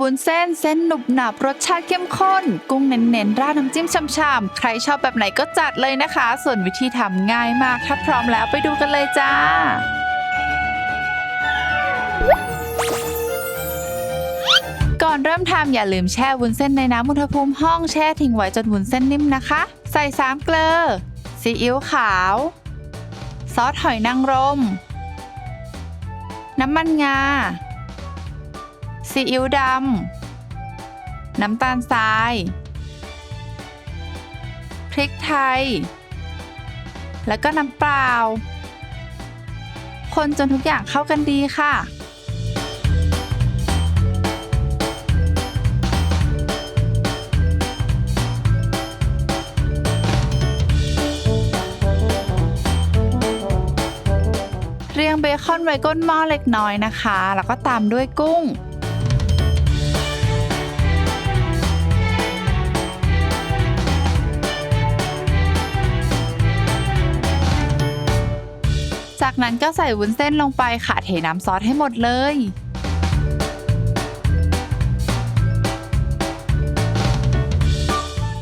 วุ้นเส้น เส้นหนุบหนับรสชาติเข้มข้น กุ้งเน้นๆ ราดน้ำจิ้มฉ่ำๆ ใครชอบแบบไหนก็จัดเลยนะคะ ส่วนวิธีทำง่ายมาก ถ้าพร้อมแล้วไปดูกันเลยจ้าก่อนเริ่มทำอย่าลืมแช่วุ้นเส้นในน้ำอุณหภูมิห้องแช่ทิ้งไว้จนวุ้นเส้นนิ่มนะคะ ใส่สามเกลือซีอิ๊วขาว ซอสหอยนางรม น้ำมันงา ซีอิ๊วดำ น้ำตาลทราย พริกไทย แล้วก็น้ำเปล่า คนจนทุกอย่างเข้ากันดีค่ะ เรียงเบคอนไว้ก้นหม้อเล็กน้อยนะคะ แล้วก็ตามด้วยกุ้ง จากนั้นก็ใส่วุ้นเส้นลงไปค่ะเทน้ำซอสให้หมดเลย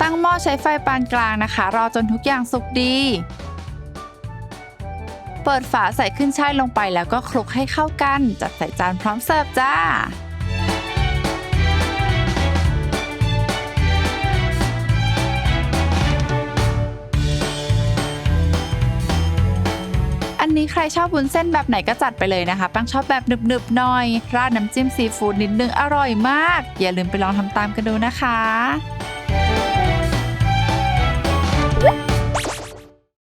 ตั้งหม้อใช้ไฟปานกลางนะคะ รอจนทุกอย่างสุกดี เปิดฝาใส่ขึ้นช่ายลงไปแล้วก็คลุกให้เข้ากัน จัดใส่จานพร้อมเสิร์ฟจ้าันนี้ใครชอบวุ้นเส้นแบบไหนก็จัดไปเลยนะคะปังชอบแบบหนึบๆหน่อย ราดน้ำจิ้มซีฟู้ดนิดนึงอร่อยมาก อย่าลืมไปลองทำตามกันดูนะคะ